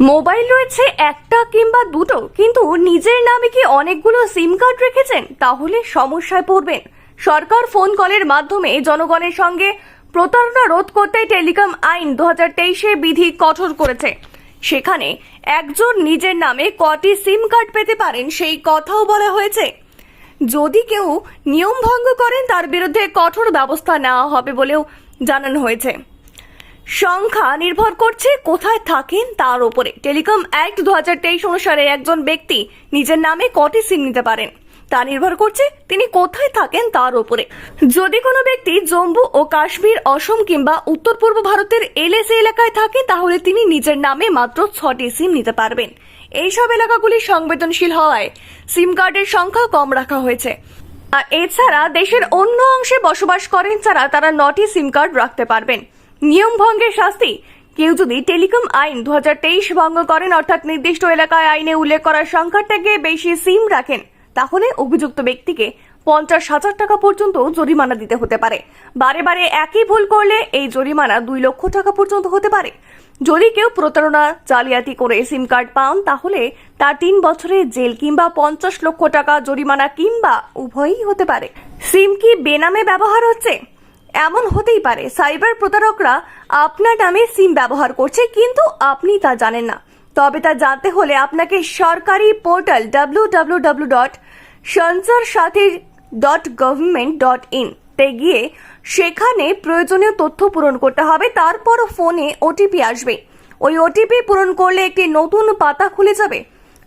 Mobile রয়েছে একটা কিংবা দুটো, কিন্তু নিজের নামে কি অনেকগুলো সিম কার্ড রেখেছেন? তাহলে সমস্যায় পড়বেন। সরকার ফোন কলের মাধ্যমে জনগণের সঙ্গে প্রতারণা রোধ করতে টেলিকম আইন দু হাজার বিধি কঠোর করেছে। সেখানে একজন নিজের নামে কটি সিম কার্ড পেতে পারেন, সেই কথাও বলা হয়েছে। যদি কেউ নিয়ম ভঙ্গ করেন, তার বিরুদ্ধে কঠোর ব্যবস্থা নেওয়া হবে বলেও জানানো হয়েছে। সংখ্যা নির্ভর করছে কোথায় থাকেন তার উপরে। টেলিকম অ্যাক্ট দু হাজার তেইশ অনুসারে একজন ব্যক্তি নিজের নামে কটি সিম নিতে পারেন, তা নির্ভর করছে তিনি কোথায় থাকেন তার উপরে। যদি কোনো ব্যক্তি জম্মু ও কাশ্মীর, অসম কিংবা উত্তর পূর্ব ভারতের এলএসি এলাকায় থাকেন তাহলে তিনি নিজের নামে মাত্র ছটি সিম নিতে পারবেন। এইসব এলাকাগুলি সংবেদনশীল হওয়ায় সিম কার্ডের সংখ্যা কম রাখা হয়েছে। এছাড়া দেশের অন্য অংশে বসবাস করেন ছাড়া তারা নটি সিম কার্ড রাখতে পারবেন। নিয়ম ভঙ্গের শাস্তি। কেউ যদি টেলিকম আইন দু হাজার তেইশ ভঙ্গ করেন, অর্থাৎ নির্দিষ্ট এলাকায় আইনে উল্লেখ করার সংখ্যার থেকে বেশি সিম রাখেন, তাহলে অভিযুক্ত ব্যক্তিকে পঞ্চাশ হাজার টাকা পর্যন্ত জরিমানা দিতে হতে পারে। বারে বারে একই ভুল করলে এই জরিমানা দুই লক্ষ টাকা পর্যন্ত হতে পারে। যদি কেউ প্রতারণা, জালিয়াতি করে সিম কার্ড পান, তাহলে তার তিন বছরের জেল কিংবা পঞ্চাশ লক্ষ টাকা জরিমানা কিংবা উভয়ই হতে পারে। সিম কি বেনামে ব্যবহার হচ্ছে? এমন হতেই পারে, সাইবার প্রতারকরা আপনার নামে সিম ব্যবহার করছে, কিন্তু আপনি তা জানেন না। তবে তা জানতে হলে আপনাকে সরকারি portal W W W dot Sanchar Saathi dot government dot in তে গিয়ে সেখানে প্রয়োজনীয় তথ্য পূরণ করতে হবে তারপর ফোনে ওটিপি আসবে। ওই ওটিপি পূরণ করলে একটি নতুন পাতা খুলে যাবে।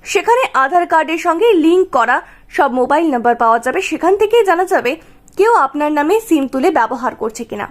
সেখানে আধার কার্ডের সঙ্গে লিংক করা সব মোবাইল নাম্বার পাওয়া যাবে, সেখান থেকেই জানা যাবে কেউ আপনার নামে সিম তুলে ব্যবহার করছে কিনা।